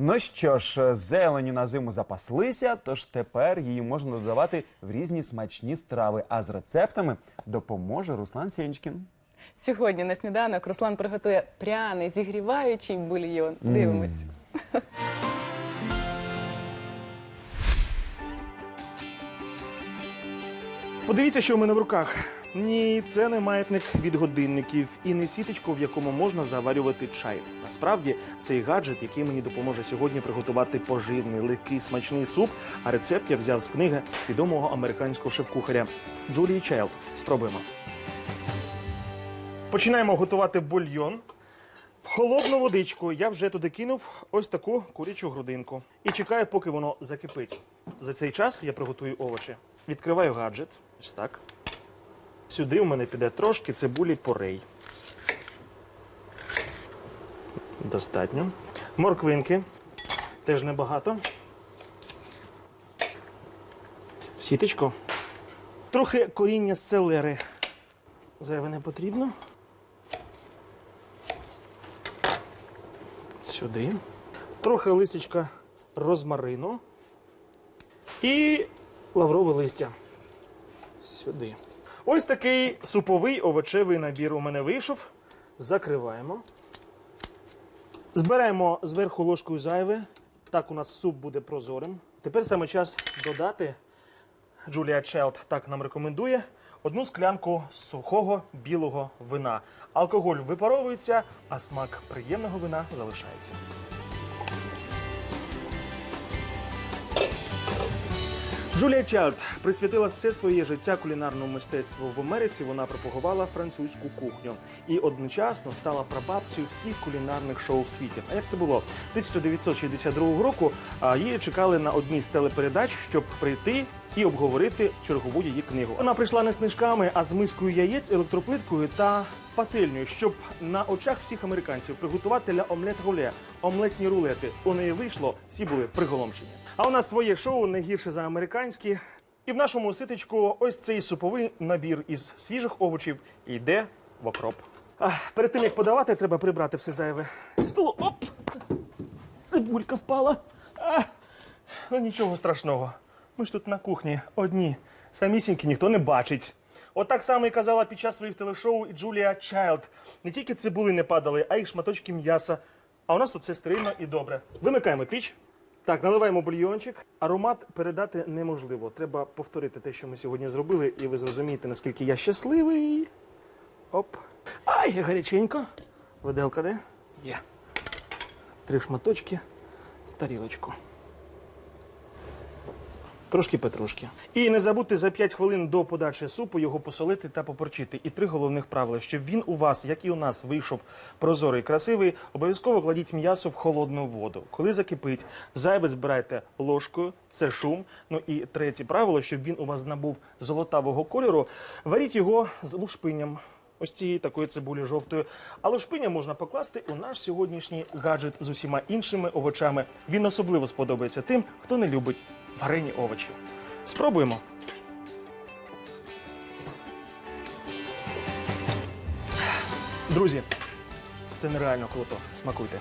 Ну що ж, зеленю на зиму запаслися, тож тепер її можна додавати в різні смачні страви. А з рецептами допоможе Руслан Сєнчкін. Сьогодні на сніданок Руслан приготує пряний зігріваючий бульйон. Дивимось. Подивіться, що в мене в руках. Ні, це не маятник від годинників і не сіточку, в якому можна заварювати чай. Насправді, цей гаджет, який мені допоможе сьогодні приготувати поживний, легкий, смачний суп. А рецепт я взяв з книги відомого американського шеф-кухаря Джулії Чайлд. Спробуємо. Починаємо готувати бульйон. В холодну водичку я вже туди кинув ось таку курячу грудинку. І чекаю, поки воно закипить. За цей час я приготую овочі. Відкриваю гаджет. Ось так. Сюди у мене піде трошки цибулі порей. Достатньо. Морквинки. Теж небагато. Сіточку. Трохи коріння селери. Зайве не потрібно. Сюди. Трохи листячка розмарину. І лаврове листя. Сюди. Ось такий суповий овочевий набір у мене вийшов. Закриваємо. Збираємо зверху ложкою зайве. Так у нас суп буде прозорим. Тепер саме час додати. Джулія Челд так нам рекомендує. Одну склянку сухого білого вина. Алкоголь випаровується, а смак приємного вина залишається. Джулія Чайлд присвятила все своє життя кулінарному мистецтву. В Америці вона пропагувала французьку кухню і одночасно стала прабабцею всіх кулінарних шоу в світі. А як це було? 1962 року її чекали на одній з телепередач, щоб прийти і обговорити чергову її книгу. Вона прийшла не з книжками, а з мискою яєць, електроплиткою та пательнею, щоб на очах всіх американців приготувати для омлет руле, омлетні рулети. У неї вийшло, всі були приголомшені. А у нас своє шоу не гірше за американські. І в нашому ситечку ось цей суповий набір із свіжих овочів йде в окроп. А, перед тим як подавати, треба прибрати все зайве. Зі. Оп! Цибулька впала. А, ну нічого страшного. Ми ж тут на кухні одні. Самісінькі ніхто не бачить. От так само і казала під час своїх телешоу і Джулія Чайлд. Не тільки цибули не падали, а й шматочки м'яса. А у нас тут все стерильно і добре. Вимикаємо піч. Так, наливаємо бульйончик. Аромат передати неможливо. Треба повторити те, що ми сьогодні зробили, і ви зрозумієте, наскільки я щасливий. Оп. Ай, гаряченько. Виделка де? Є. Три шматочки в тарілочку. Трошки петрушки. І не забудьте за 5 хвилин до подачі супу його посолити та поперчити. І три головних правила, щоб він у вас, як і у нас, вийшов прозорий, красивий, обов'язково кладіть м'ясо в холодну воду. Коли закипить, зайве збирайте ложкою, це шум. Ну і третє правило, щоб він у вас набув золотавого кольору, варіть його з лушпинням. Ось цієї такої цибулі жовтої. Але шпиня можна покласти у наш сьогоднішній гаджет з усіма іншими овочами. Він особливо сподобається тим, хто не любить варені овочі. Спробуємо. Друзі, це нереально круто. Смакуйте.